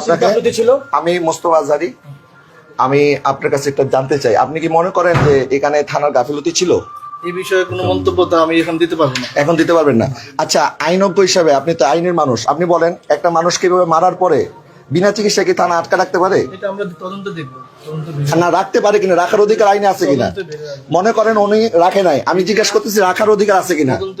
আপনাকে আমি মোস্তফা আজারি আমি আপনার কাছে একটা জানতে চাই। আপনি কি মনে করেন যে এখানে থানার গাফিলতি ছিল? এই বিষয়ে কোনো মন্তব্য তো আমি এখন দিতে পারব না। এখন দিতে পারবেন না। আচ্ছা আইনজ্ঞ হিসাবে আপনি তো আইনের মানুষ। আপনি বলেন একটা মানুষকে এভাবে মারার পরে বিনা চিকিৎসা কি থানা আটকা রাখতে পারে? এটা আমরা তদন্ত দেখব। না রাখতে পারে কিনা? রাখার অধিকার আইনে আছে কিনা। মনে করেন উনি রাখে নাই। আমি জিজ্ঞেস করতেছি রাখার অধিকার আছে কিনা? তদন্ত।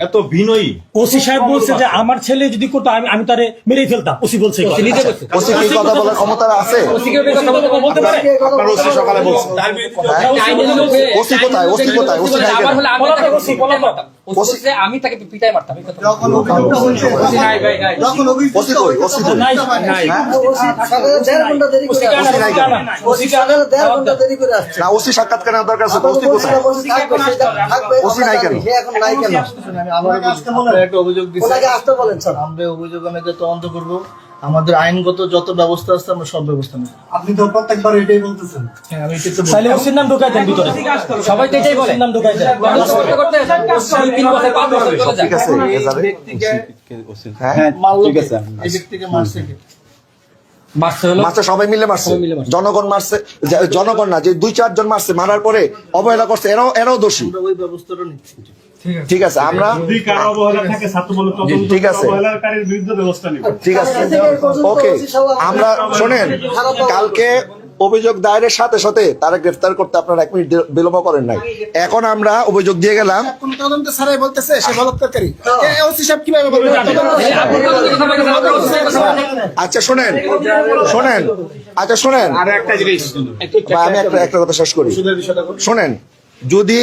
এত বিনয়ী ওসি সাহেব বলছে যে আমার ছেলে যদি করতো আমি আমি তারে মেরেই ফেলতাম ওসি বলছে নিজে বলছে ওসি কি কথা বলার ক্ষমতা আছে ওসি কি কথা বলতে পারে আপনার ওসি সকালে বলছে হ্যাঁ? ওসি কোথায়? ওসি কোথায়? ওসি নাই কেন? ওসি, বলা। ওসি আমি তাকে পিটাই মারতাম। ওসি সাক্ষাৎকার দরকার আছে ওসি কোথায়? ওসি নাই কেন? আমি আবার আপনারা একটা অভিযোগ দিচ্ছি। আমরা অভিযোগ আমি তদন্ত করব। আমাদের আইনগত যত ব্যবস্থা আছে আমরা সব ব্যবস্থা নেব। আপনি তো প্রত্যেকবার এটাই বলতেছেন। হ্যাঁ আমি এটা তো বলছি। তাহলে ওসির নাম ঢুকাই দেন ভিতরে। সবাই তো এটাই বলে। ওসির নাম ঢুকাই দেন। করতে করতে দুই তিন বছর পাঁচ বছর চলে যায় ঠিক আছে এই এজারে? ব্যক্তিকে হ্যাঁ ঠিক আছে। এই ব্যক্তিকে মারছে কে? মারছে সবাই মিলে মারছে। মিলে জনগণ মারছে জনগণ না যে দুই চারজন মারছে মারার পরে অবহেলা করছে এরাও এরাও দোষী। ওই ব্যবস্থাটা নিচ্ছি। ঠিক আছে। আমরা যদি কারও অবহেলা থাকে ছাত্র বলে তদন্ত ঠিক আছে। অবহেলাকারীর বিরুদ্ধে ব্যবস্থা নিবে। ঠিক আছে। ওকে আমরা শোনেন কালকে অভিযোগ দায়েরের সাথে সাথে তারা গ্রেফতার করতে আপনারা এক মিনিট বিলম্ব করেন নাই। এখন আমরা অভিযোগ দিয়ে গেলাম। আচ্ছা শোনেন শোনেন আচ্ছা শোনেন। আর একটা জিনিস। বা আমি একটা একটা কথা শেষ করি। শোনেন যদি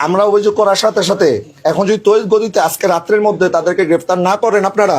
আমরা অভিযোগ করার সাথে সাথে এখন যদি তৈরি গতিতে আজকে রাত্রের মধ্যে তাদেরকে গ্রেফতার না করেন আপনারা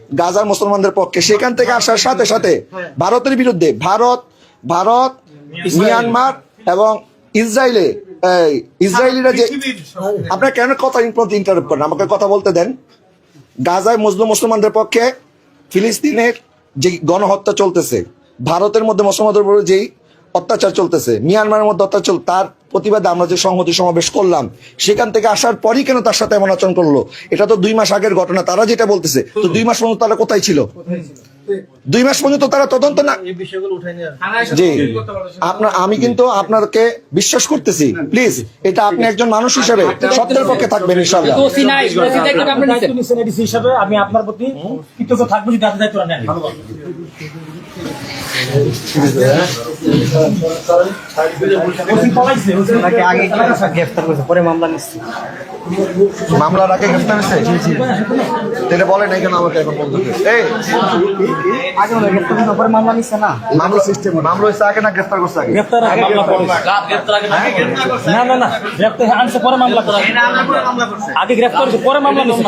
গাজার মুসলমানদের পক্ষে। সেখান থেকে আসার সাথে সাথে ভারতের বিরুদ্ধে ভারত ভারত মিয়ানমার এবং ইসরায়েলে ইসরায়েলিরা যে আপনার কেন কথা ইন্টারাপ্ট করেন? আমাকে কথা বলতে দেন। গাজায় মুসলিম মুসলমানদের পক্ষে ফিলিস্তিনের যে গণহত্যা চলতেছে ভারতের মধ্যে মুসলমানদের উপর যেই অত্যাচার চলতেছে মিয়ানমারের মধ্যে অত্যাচার তার প্রতিবাদে আমরা যে সংহতি সমাবেশ করলাম সেখান থেকে আসার পরই কেন তার সাথে এমন আচরণ করল? এটা তো দুই মাস আগের ঘটনা তারা যেটা বলতেছে তো দুই মাস পর্যন্ত তারা কোথায় ছিল? দুই মাস পর্যন্ত তারা তদন্ত না এই বিষয়গুলো উঠাই নিয়ে আসবে। জি। আপনার আমি কিন্তু আপনাকে বিশ্বাস করতেছি প্লিজ এটা আপনি একজন মানুষ হিসেবে সত্যের পক্ষে থাকবেন আমি আপনার প্রতি কৃতজ্ঞ থাকব যদি আপনি দায়িত্ব নেন ওসি পলাইছে, ওসি মামলার আগে গ্রেফতার হয়েছে তাহলে বলেন এই কেন আমাকে এখন বলতে এই মামলা নিচ্ছে না মামলা সিস্টেম মামলা হয়েছে আগে না গ্রেফতার করছে আগে গ্রেপ্তার আগে মামলা। না না না গ্রেপ্তার আনছে পরে মামলা করে আগে গ্রেপ্তার হয়েছে পরে মামলা নিচ্ছে।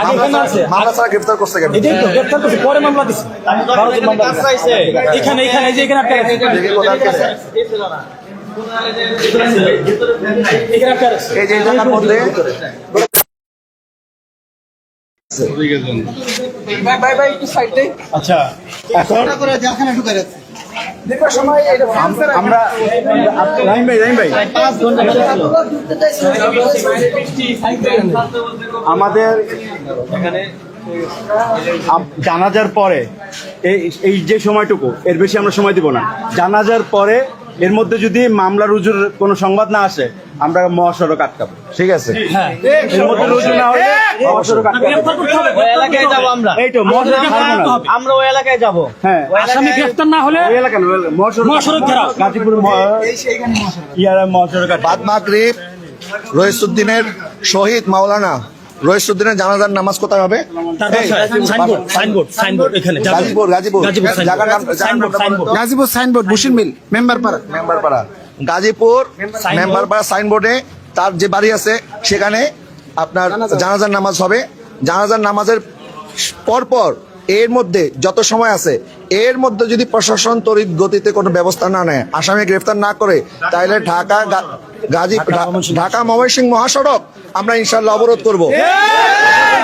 আগে কেন আছে মামলা ছাড়া গ্রেফতার করছে কেন এটাই তো গ্রেপ্তার করছে পরে মামলা মামলা দিছে। এখানে এখানে এই যে এখানে আটকে আচ্ছা আমাদের আম- জানাজার পরে এই যে সময়টুকু, এর বেশি আমরা সময় দিব না। জানাজার পরে এর মধ্যে যদি মামলা রুজুর কোনো সংবাদ না আসে আমরা মহাসড়ক আটকাবো। ঠিক আছে। হ্যাঁ। এর মধ্যে রুজু না হলে মহাসড়ক আটকাবো। গ্রেপ্তার এলাকায় যাব আমরা। ওই এলাকায় যাব। হ্যাঁ। আসামি গ্রেপ্তার না হলে ওই এলাকা না, মহাসড়ক মহাসড়ক ঘেরাও। গাজীপুর মহা- ইয়ারা মহাসড়ক বাদ মাগরিব রহিসুদ্দিনের শহীদ মাওলানা রহিসুদ্দিনের জানাজার নামাজ কোথায় হবে? তার এই, বাসায় সাইনবোর্ড সাইনবোর্ড সাইনবোর্ড এখানে যাবেন। গাজীপুর গাজীপুর। গাজীপুর সাইনবোর্ড। গাজীপুর বুশির মিল মেম্বার পাড়া গাজীপুর সাইনবোর্ডে। তার যে বাড়ি আছে সেখানে আপনার জানাজার নামাজ হবে। জানাজার নামাজের পরপর এর মধ্যে যত সময় আছে এর মধ্যে যদি প্রশাসন তড়িৎ গতিতে কোনো ব্যবস্থা না নেয় আসামি গ্রেফতার না করে তাহলে ঢাকা গাজী ঢাকা ময়মনসিংহ মহাসড়ক আমরা ইনশাল্লাহ অবরোধ করব।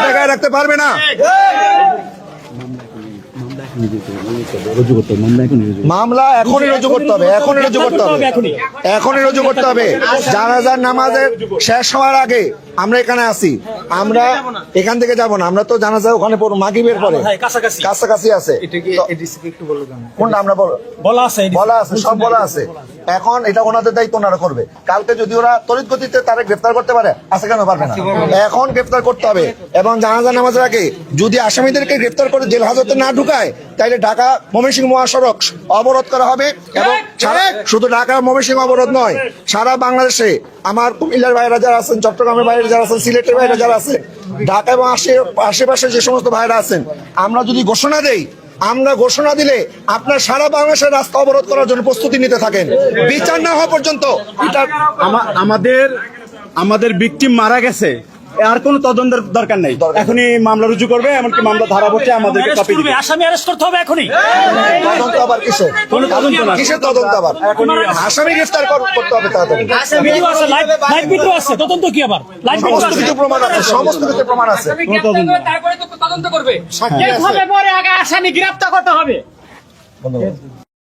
জায়গায় রাখতে পারবে না? মামলা এখনই রুজু করতে হবে এখনই রুজু করতে হবে। এখনই। রুজু করতে হবে। জানাজার নামাজের শেষ হওয়ার আগে আমরা এখানে আছি। আমরা এখান থেকে যাব না। আমরা তো জানাজা ওখানে মাগিবের পরে। হ্যাঁ, কাছাকাছি। কাছাকাছি আছে। কোনটা আমরা বলা আছে বলা আছে সব বলা আছে। এখন এটা ওনাদের দায়িত্ব ওনারা করবে। কালকে যদি ওরা তড়িৎ গতিতে তারা গ্রেফতার করতে পারে আছে কেন পারবে না? এখন গ্রেফতার করতে হবে এবং জানাজা নামাজের আগে যদি আসামিদেরকে গ্রেফতার করে জেল হাজতে না ঢুকায় তাহলে ঢাকা ময়মনসিংহ মহাসড়ক অবরোধ করা হবে এবং সারা শুধু ঢাকা ময়মনসিংহ অবরোধ নয় সারা বাংলাদেশে আমার কুমিল্লার বাইরে যারা আছেন চট্টগ্রামের বাইরে যারা আছেন সিলেটের বাইরে যারা আছেন ঢাকা এবং আশেপাশে যে সমস্ত ভাইরা আছেন আমরা যদি ঘোষণা দেই আমরা ঘোষণা দিলে আপনার সারা বাংলাদেশের রাস্তা অবরোধ করার জন্য প্রস্তুতি নিতে থাকেন। বিচার না হওয়া পর্যন্ত আমাদের আমাদের বিক্টিম মারা গেছে। আর কোনো তদন্তের দরকার নেই। এখনই মামলা রুজু করবে এমনকি মামলা ধারা বসে আমাদের কপি দিবে। আসামি অ্যারেস্ট করতে হবে এখনই। তদন্ত আবার কিসের তদন্ত না। কিসের তদন্ত আবার? আসামি গ্রেফতার কর- করতে হবে তাড়াতাড়ি। আছে লাইভ লাইভ ভিডিও আছে তদন্ত কি আবার? লাইভ ভিডিও আছে। কিছু প্রমাণ আছে সমস্ত কিছু প্রমাণ আছে। আসামি গ্রেপ্তার তারপরে তো তদন্ত করবে। সাক্ষী পরে আগে আসামি গ্রেপ্তার করতে হবে।